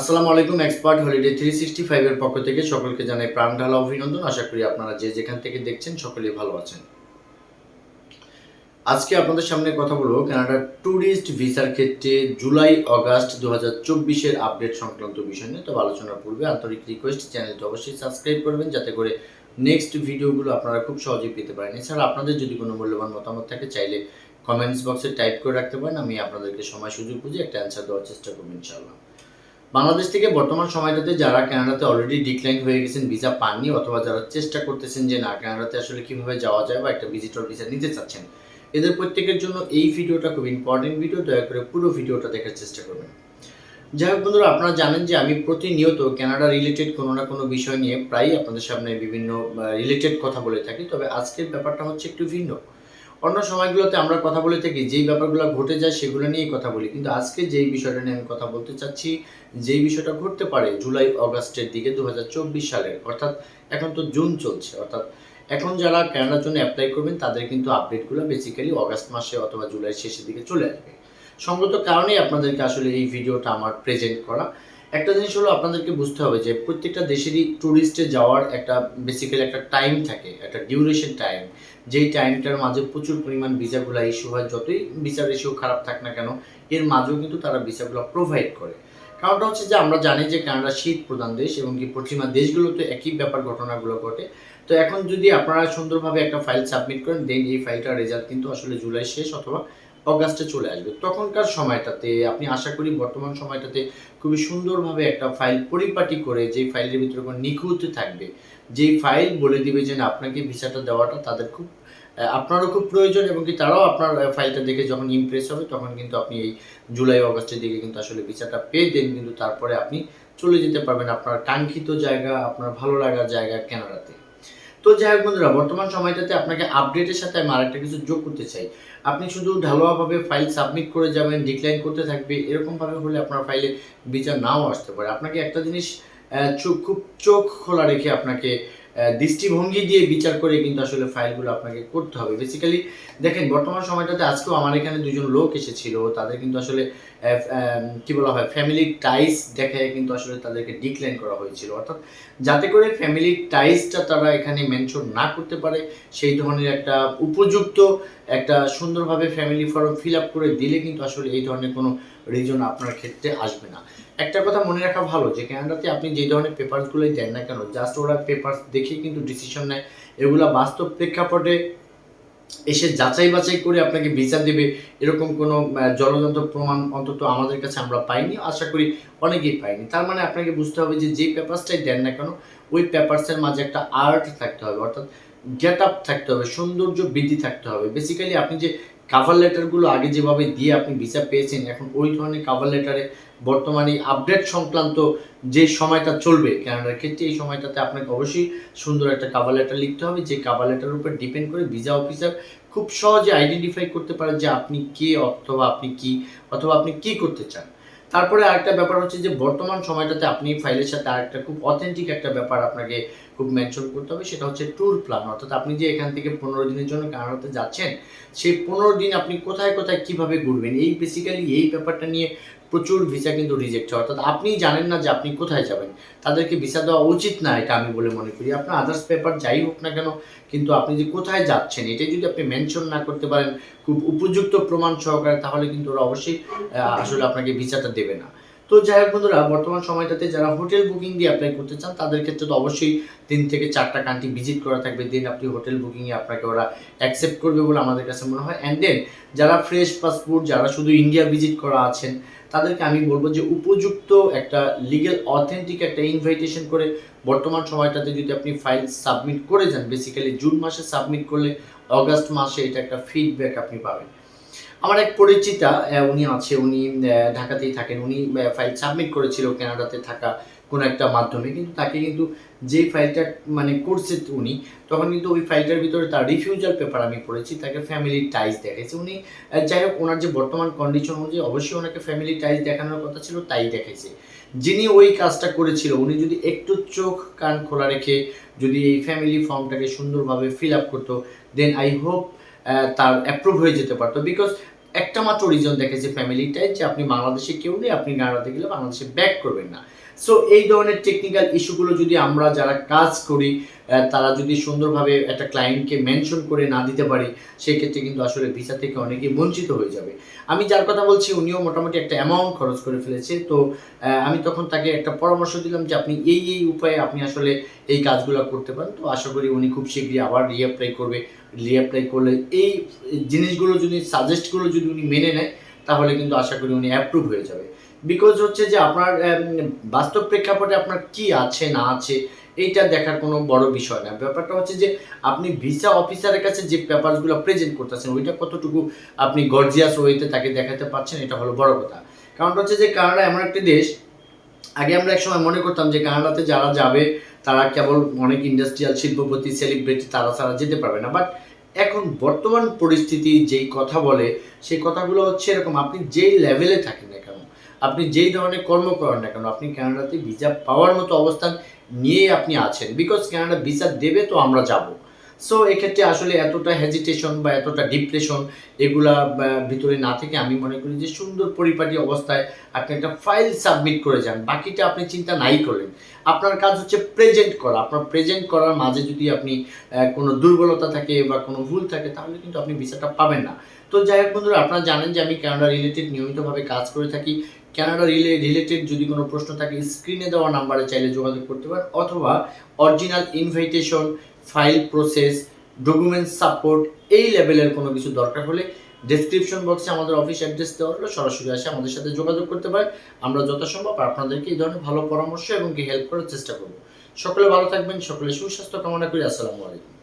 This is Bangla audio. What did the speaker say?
আসসালামু আলাইকুম এক্সপার্ট হলিডে থ্রি সিক্সটি ফাইভের পক্ষ থেকে সকলকে জানাই প্রাণ ঢালা অভিনন্দন। আশা করি আপনারা যে যেখান থেকে দেখছেন সকলেই ভালো আছেন। আজকে আপনাদের সামনে কথা বলব কানাডার ট্যুরিস্ট ভিসার ক্ষেত্রে জুলাই আগস্ট দু হাজার চব্বিশের আপডেট সংক্রান্ত বিষয় নিয়ে। তবে আলোচনার পূর্বে আন্তরিক রিকোয়েস্ট চ্যানেলটি অবশ্যই সাবস্ক্রাইব করবেন যাতে করে নেক্সট ভিডিওগুলো আপনারা খুব সহজেই পেতে পারেন। এছাড়া আপনাদের যদি কোনো মূল্যবান মতামত থাকে, চাইলে কমেন্টস বক্সে টাইপ করে রাখতে পারেন। আমি আপনাদেরকে সময় সুযোগ বুঝে একটা অ্যান্সার দেওয়ার চেষ্টা করব, ইনশাআল্লাহ। বাংলাদেশ থেকে বর্তমান সময়টাতে যারা কানাডাতে অলরেডি ডিক্লাইন হয়ে গেছেন ভিসা পাননি অথবা যারা চেষ্টা করতেছেন যে না, কানাডাতে আসলে কীভাবে যাওয়া যায় বা একটা ভিজিটর ভিসা নিতে চাচ্ছেন, এদের প্রত্যেকের জন্য এই ভিডিওটা খুব ইম্পর্টেন্ট ভিডিও দয়া করে পুরো ভিডিওটা দেখার চেষ্টা করবেন। যাই হোক বন্ধুরা, আপনারা জানেন যে আমি প্রতিনিয়ত কানাডা রিলেটেড কোনো না কোনো বিষয় নিয়ে প্রায়ই আপনাদের সামনে বিভিন্ন রিলেটেড কথা বলে থাকি, তবে আজকের ব্যাপারটা হচ্ছে একটু ভিন্ন। অন্য সময়গুলোতে আমরা কথা বলে থাকি, যেই ব্যাপারগুলো ঘটে যায় সেগুলো নিয়েই কথা বলি। কিন্তু আজকে যেই বিষয়টা নিয়ে আমি কথা বলতে চাচ্ছি, যেই বিষয়টা ঘটতে পারে জুলাই অগাস্টের দিকে দু হাজার চব্বিশ সালের, অর্থাৎ এখন তো জুন চলছে, অর্থাৎ এখন যারা কানাডার জন্য অ্যাপ্লাই করবেন, তাদের কিন্তু আপডেটগুলো বেসিক্যালি অগাস্ট মাসে অথবা জুলাই শেষের দিকে চলে আসবে। সঙ্গত কারণেই আপনাদেরকে আসলে এই ভিডিওটা আমার প্রেজেন্ট করা। একটা জিনিস হলো আপনাদেরকে বুঝতে হবে যে প্রত্যেকটা দেশেরই ট্যুরিস্টে যাওয়ার একটা বেসিক্যালি একটা টাইম থাকে, একটা ডিউরেশন টাইম যেই টাইমটার মাঝে প্রচুর পরিমাণ ভিসাগুলো ইস্যু হয়, যতই ভিসার ইস্যু খারাপ থাক না কেন, এর মাঝেও কিন্তু তারা ভিসাগুলো প্রোভাইড করে। কারণটা হচ্ছে যে আমরা জানি যে কানাডা শীত প্রধান দেশ এবং কি পশ্চিমা দেশগুলোতে একই ব্যাপার ঘটনাগুলো ঘটে। তো এখন যদি আপনারা সুন্দরভাবে একটা ফাইল সাবমিট করেন দেন এই ফাইলটার রেজাল্ট কিন্তু আসলে জুলাই শেষ অথবা অগাস্টে চলে আসবে। তখনকার সময়টাতে আপনি আশা করি বর্তমান সময়টাতে খুবই সুন্দরভাবে একটা ফাইল পরিপাটি করে যে ফাইলের ভিতরে নিখুঁত থাকবে, যেই ফাইল বলে দিবে যে আপনাকে ভিসাটা দেওয়াটা তাদের খুব আপনারও খুব প্রয়োজন এবং কি তারাও আপনার ফাইলটা দেখে যখন ইমপ্রেস হবে, তখন কিন্তু আপনি এই জুলাই, অগস্টের দিকে কিন্তু আসলে ভিসাটা পেয়ে দেন কিন্তু তারপরে আপনি চলে যেতে পারবেন আপনার কাঙ্ক্ষিত জায়গা, আপনার ভালো লাগার জায়গা কেনাডাতে তো যাই হোক বন্ধুরা, বর্তমান সময়টাতে আপনাকে আপডেটের সাথে আমি আরেকটা কিছু যোগ করতে চাই। আপনি শুধু ঢালোয়াভাবে ফাইল সাবমিট করে যাবেন ডিক্লাইন করতে থাকবে, এরকমভাবে হলে আপনার ফাইলে বিচার নাও আসতে পারে। আপনাকে একটা জিনিস চোখ, খুব চোখ খোলা রেখে আপনাকে দৃষ্টিভঙ্গি দিয়ে বিচার করে কিন্তু আসলে ফাইলগুলো আপনাকে করতে হবে। বেসিক্যালি দেখেন, বর্তমান সময়টাতে আজকেও আমার এখানে দুজন লোক এসেছিল। তাদের কিন্তু আসলে কি বলা হয় ফ্যামিলি টাইস দেখে কিন্তু আসলে তাদেরকে ডিক্লাইন করা হয়েছিল। অর্থাৎ যাতে করে ফ্যামিলি টাইসটা তারা এখানে মেনশন না করতে পারে, সেই ধরনের একটা উপযুক্ত একটা সুন্দরভাবে ফ্যামিলি ফর্ম ফিল আপ করে দিলে কিন্তু আসলে এই ধরনের কোনো রিজন আপনার ক্ষেত্রে আসবে না। একটা কথা মনে রাখা ভালো যে ক্যানাডাতে আপনি যে ধরনের পেপারসগুলোই দেন না কেন জাস্ট ওরা পেপার দেখে কিন্তু ডিসিশন নেয়। এগুলো বাস্তব প্রেক্ষাপটে এসে যাচাই বাছাই করে আপনাকে ভিসা দেবে। এরকম কোনো জলযন্ত্র প্রমাণ অন্তত আমাদের কাছে আমরা পাইনি, আশা করি অনেকেই পাইনি তার মানে আপনাকে বুঝতে হবে যে যে পেপারসটাই দেন না কেন, ওই পেপারসের মাঝে একটা আর্ট থাকতে হবে। অর্থাৎ গেট আপ থাকতে হবে, সৌন্দর্য বৃদ্ধি থাকতে হবে। বেসিক্যালি আপনি যে কাভার লেটারগুলো আগে যেভাবে দিয়ে আপনি ভিসা পেয়েছেন, এখন ওই ধরনের কাভার লেটারে বর্তমানে আপডেট সংক্রান্ত যে সময়টা চলবে ক্যানাডার ক্ষেত্রে এই সময়টাতে আপনাকে অবশ্যই সুন্দর একটা কাভার লেটার লিখতে হবে, যে কাভার লেটারের উপর ডিপেন্ড করে ভিসা অফিসার খুব সহজে আইডেন্টিফাই করতে পারে যে আপনি কে অথবা আপনি কি, অথবা আপনি কি করতে চান। তারপরে আরেকটা ব্যাপার হচ্ছে যে বর্তমান সময়টাতে আপনি ফাইলের সাথে আরেকটা খুব অথেন্টিক একটা ব্যাপার আপনাকে খুব মেনশন করতে হবে, সেটা হচ্ছে ট্যুর প্ল্যান অর্থাৎ আপনি যে এখান থেকে পনেরো দিনের জন্য কানাডাতে যাচ্ছেন, সেই পনেরো দিন আপনি কোথায় কোথায় কীভাবে ঘুরবেন, এই বেসিক্যালি এই ব্যাপারটা নিয়ে প্রচুর ভিসা কিন্তু রিজেক্ট হয়। অর্থাৎ আপনি জানেন না যে আপনি কোথায় যাবেন। তাদেরকে ভিসা দেওয়া উচিত না এটা আমি বলে মনে করি। আপনার আদার্স পেপার যাই হোক না কেন, কিন্তু আপনি যে কোথায় যাচ্ছেন, এটা যদি আপনি মেনশন না করতে পারেন, খুব উপযুক্ত প্রমাণ সহকারে, তাহলে কিন্তু ওরা অবশ্যই আসলে আপনাকে ভিসাটা দেবে না। তো যাই হোক বন্ধুরা, বর্তমান সময়টাতে যারা হোটেল বুকিং দিয়ে অ্যাপ্লাই করতে চান, তাদের ক্ষেত্রে তো অবশ্যই তিন থেকে চারটা কান্ট্রি ভিজিট করা থাকবে। দেন আপনি হোটেল বুকিংয়ে আপনাকে ওরা অ্যাকসেপ্ট করবে বলে আমাদের কাছে মনে হয়। অ্যান্ড দেন যারা ফ্রেশ পাসপোর্ট যারা শুধু ইন্ডিয়া ভিজিট করা আছেন, তাদেরকে আমি বলব যে উপযুক্ত একটা লিগেল অথেন্টিক একটা ইনভাইটেশন করে বর্তমান সময়টাতে যদি আপনি ফাইল সাবমিট করে যান বেসিক্যালি জুন মাসে সাবমিট করলে, অগাস্ট মাসে এটা একটা ফিডব্যাক আপনি পাবেন। আমার এক পরিচিতা উনি আছে, উনি ঢাকাতেই থাকেন। উনি ফাইল সাবমিট করেছিল কানাডাতে থাকা কোনো একটা মাধ্যমে। কিন্তু তাকে কিন্তু যে ফাইলটা মানে করছে উনি, তখন কিন্তু ওই ফাইলটার ভিতরে তার রিফিউজাল পেপার আমি পড়েছি, তাকে ফ্যামিলি টাইজ দেখাইছে। উনি যাই হোক, ওনার যে বর্তমান কন্ডিশন অনুযায়ী অবশ্যই ওনাকে ফ্যামিলি টাইজ দেখানোর কথা ছিল, তাই দেখাইছে। যিনি ওই কাজটা করেছিল, উনি যদি একটু চোখ, কান খোলা রেখে যদি এই ফ্যামিলি ফর্মটাকে সুন্দরভাবে ফিল আপ করতো দেন আই হোপ তার অ্যাপ্রুভ হয়ে যেতে পারতো। বিকজ একটা মাত্র রিজন দেখে যে ফ্যামিলিটাই যে আপনি বাংলাদেশে কেউ নেই, আপনি নাড়াতে গেলে বাংলাদেশে ব্যাক করবেন না। সো এই ধরনের টেকনিক্যাল ইস্যুগুলো যদি আমরা যারা কাজ করি তারা যদি সুন্দরভাবে একটা ক্লায়েন্টকে মেনশন করে না দিতে পারি, সেক্ষেত্রে কিন্তু আসলে ভিসা থেকে অনেকে বঞ্চিত হয়ে যাবে। আমি যার কথা বলছি, উনিও মোটামুটি একটা অ্যামাউন্ট খরচ করে ফেলেছে। তো আমি তখন তাকে একটা পরামর্শ দিলাম যে, আপনি এই এই উপায়ে আপনি আসলে এই কাজগুলো করতে পারেন। তো আশা করি উনি খুব শীঘ্রই আবার রিঅ্যাপ্লাই করবে। রিঅ্যাপ্লাই করলে এই জিনিসগুলো যদি সাজেস্টগুলো যদি উনি মেনে নেয়, তাহলে কিন্তু আশা করি উনি অ্যাপ্রুভ হয়ে যাবে। বিকজ হচ্ছে যে আপনার বাস্তব প্রেক্ষাপটে আপনার কি আছে, না আছে, এইটা দেখার কোনো বড় বিষয় না। ব্যাপারটা হচ্ছে যে আপনি ভিসা অফিসারের কাছে যে পেপারসগুলো প্রেজেন্ট করতেছেন, ওইটা কতটুকু আপনি গর্জিয়াস ওয়েতে তাকে দেখাতে পারছেন, এটা হলো বড় কথা। কারণটা হচ্ছে যে কানাডা এমন একটি দেশ, আগে আমরা একসময় মনে করতাম যে কানাডাতে যারা যাবে, তারা কেবল অনেক ইন্ডাস্ট্রিয়াল শিল্পপতি সেলিব্রিটি তারা ছাড়া যেতে পারবে না। বাট এখন বর্তমান পরিস্থিতি যেই কথা বলে, সেই কথাগুলো হচ্ছে এরকম, আপনি যেই লেভেলে থাকেন না আপনি যেই ধরনের কর্ম করেন না কেন, আপনি কানাডাতে ভিসা পাওয়ার মতো অবস্থান নিয়ে আপনি আছেন। বিকজ ক্যানাডা ভিসা দেবে তো আমরা যাব। সো এক্ষেত্রে আসলে এতটা হেজিটেশন বা এতটা ডিপ্রেশন এগুলা ভিতরে না থেকে আমি মনে করি যে সুন্দর পরিপাটি অবস্থায় আপনি একটা ফাইল সাবমিট করে যান। বাকিটা আপনি চিন্তা নাই করলেন। আপনার কাজ হচ্ছে প্রেজেন্ট করা। আপনার প্রেজেন্ট করার মাঝে যদি আপনি কোনো দুর্বলতা থাকে বা কোনো ভুল থাকে, তাহলে কিন্তু আপনি ভিসাটা পাবেন না। তো যাই হোক বন্ধুরা, আপনারা জানেন যে আমি কানাডা রিলেটেড নিয়মিতভাবে কাজ করে থাকি। কানাডা রিলে রিলেটেড যদি কোনো প্রশ্ন থাকে স্ক্রিনে দেওয়া নাম্বারে চাইলে যোগাযোগ করতে পারেন, অথবা original invitation file process documents support এই লেভেলের কোনো কিছু দরকার হলে ডেসক্রিপশন বক্সে আমাদের অফিস অ্যাড্রেস দেওয়া হলো সরাসরি আসে আমাদের সাথে যোগাযোগ করতে পারেন। আমরা যথাসম্ভব আপনাদেরকে এই ধরনের ভালো পরামর্শ এবং কি হেল্প করার চেষ্টা করব। সকলে ভালো থাকবেন, সকলে সুস্বাস্থ্য কামনা করি। আসসালামু আলাইকুম।